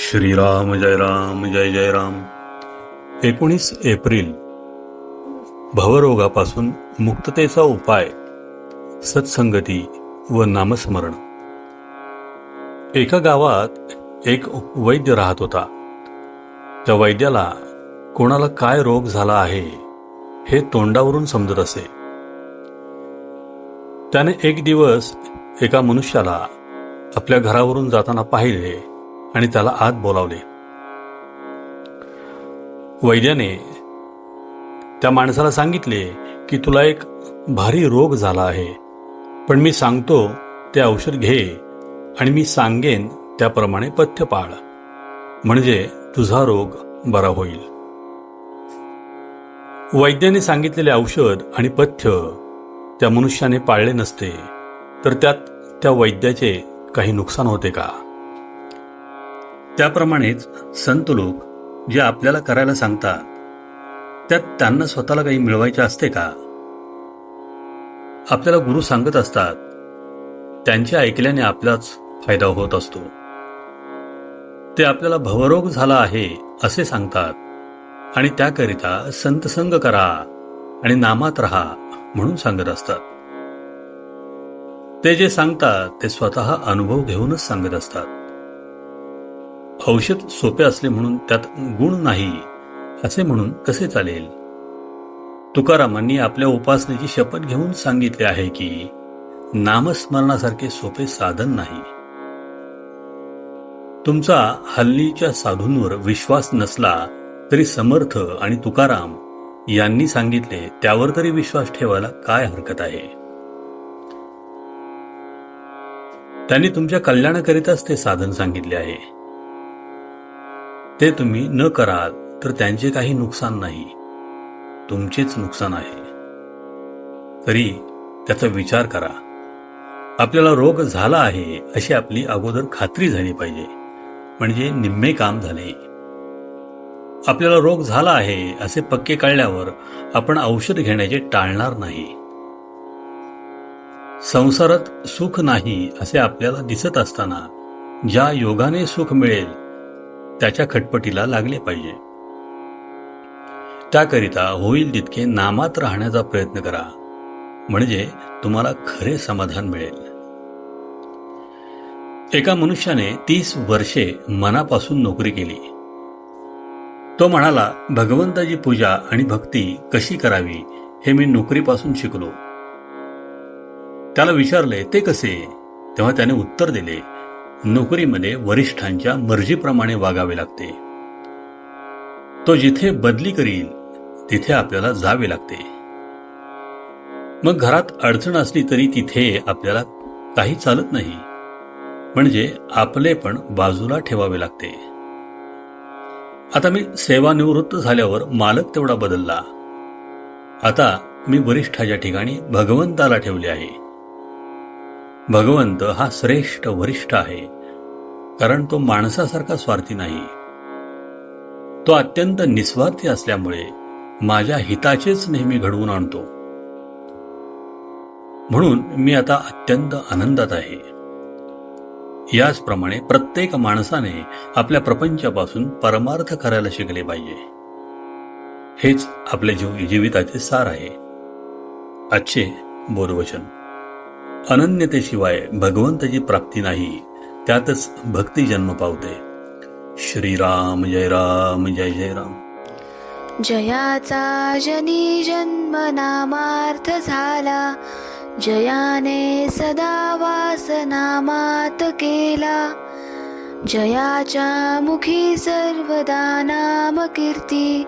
श्रीराम जय राम जय जय राम. एकोणीस एप्रिल. भवरोगापासून मुक्ततेचा उपाय सत्संगती व नामस्मरण. एका गावात एक वैद्य राहत होता. त्या वैद्याला कोणाला काय रोग झाला आहे हे तोंडावरून समजत असे. त्याने एक दिवस एका मनुष्याला आपल्या घरावरून जाताना पाहिले आणि त्याला आत बोलावले. वैद्याने त्या माणसाला सांगितले की तुला एक भारी रोग झाला आहे पण मी सांगतो ते औषध घे आणि मी सांगेन त्याप्रमाणे पथ्य पाळ. म्हणजे तुझा रोग बरा होईल. वैद्याने सांगितलेले औषध आणि पथ्य त्या मनुष्याने पाळले नसते तर त्यात त्या वैद्याचे काही नुकसान होते का? त्याप्रमाणेच संत लोक जे आपल्याला करायला सांगतात त्यात त्यांना स्वतःला काही मिळवायचे असते का? आपल्याला गुरु सांगत असतात त्यांचे ऐकल्याने आपलाच फायदा होत असतो. ते आपल्याला भवरोग झाला आहे असे सांगतात आणि त्याकरिता संतसंग करा आणि नामात राहा म्हणून सांगत असतात. ते जे सांगतात ते स्वतः अनुभव घेऊनच सांगत असतात. औषध सोपे असले म्हणून त्यात गुण नाही असे म्हणून कसे चालेल? तुकारामांनी आपल्या उपासनेची शपथ घेऊन सांगितले आहे की नामस्मरणासारखे सोपे साधन नाही. तुमचा हल्लीच्या साधूंवर विश्वास नसला तरी समर्थ आणि तुकाराम यांनी सांगितले त्यावर तरी विश्वास ठेवायला काय हरकत आहे? त्यांनी तुमच्या कल्याणाकरिताच ते साधन सांगितले आहे. ते तुम्ही न कराल तर त्यांचे काही नुकसान नाही. तुमचेच नुकसान आहे. तरी त्याचा विचार करा. आपल्याला रोग झाला आहे अशी आपली अगोदर खात्री झाली पाहिजे. म्हणजे निम्मे काम झाले. आपल्याला रोग झाला आहे असे पक्के कळल्यावर आपण औषध घेण्याचे टाळणार नाही. संसारात सुख नाही असे आपल्याला दिसत असताना ज्या योगाने सुख मिळेल त्याच्या खटपटीला लागले पाहिजे. त्याकरिता होईल तितके नामात राहण्याचा प्रयत्न करा. म्हणजे तुम्हाला खरे समाधान मिळेल. एका मनुष्याने तीस वर्षे मनापासून नोकरी केली. तो म्हणाला भगवंताची पूजा आणि भक्ती कशी करावी हे मी नोकरीपासून शिकलो त्याला विचारले ते कसे तेव्हा त्याने उत्तर दिले नोकरीमध्ये वरिष्ठांच्या मर्जीप्रमाणे वागावे लागते. तो जिथे बदली करील तिथे आपल्याला जावे लागते. मग घरात अडचण असली तरी तिथे आपल्याला काही चालत नाही. म्हणजे आपले पण बाजूला ठेवावे लागते. आता मी सेवानिवृत्त झाल्यावर मालक तेवढा बदलला. आता मी वरिष्ठाच्या ठिकाणी भगवंताला ठेवले आहे. भगवंत हा श्रेष्ठ वरिष्ठ आहे कारण तो माणसासारखा स्वार्थी नाही. तो अत्यंत निस्वार्थी असल्यामुळे माझ्या हिताचेच नेहमी घडवून आणतो. म्हणून मी आता अत्यंत आनंदात आहे. याचप्रमाणे प्रत्येक माणसाने आपल्या प्रपंचापासून परमार्थ करायला शिकले पाहिजे. हेच आपल्या जीव जीविताचे सार आहे. आजचे बोधवचन अनन्यतेशिवाय भगवंताची प्राप्ती नाही त्यातच भक्ती जन्म पावते. श्रीराम जय राम जय जय राम. जयाचा जनी जन्म नामार्थ झाला जयाने सदा वास नामात केला. जयाच्या मुखी सर्वदा नाम कीर्ती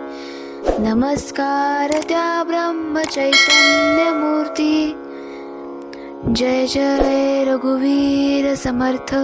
नमस्कार त्या ब्रह्म चैतन्य मूर्ती जय जय रघुवीर समर्थ।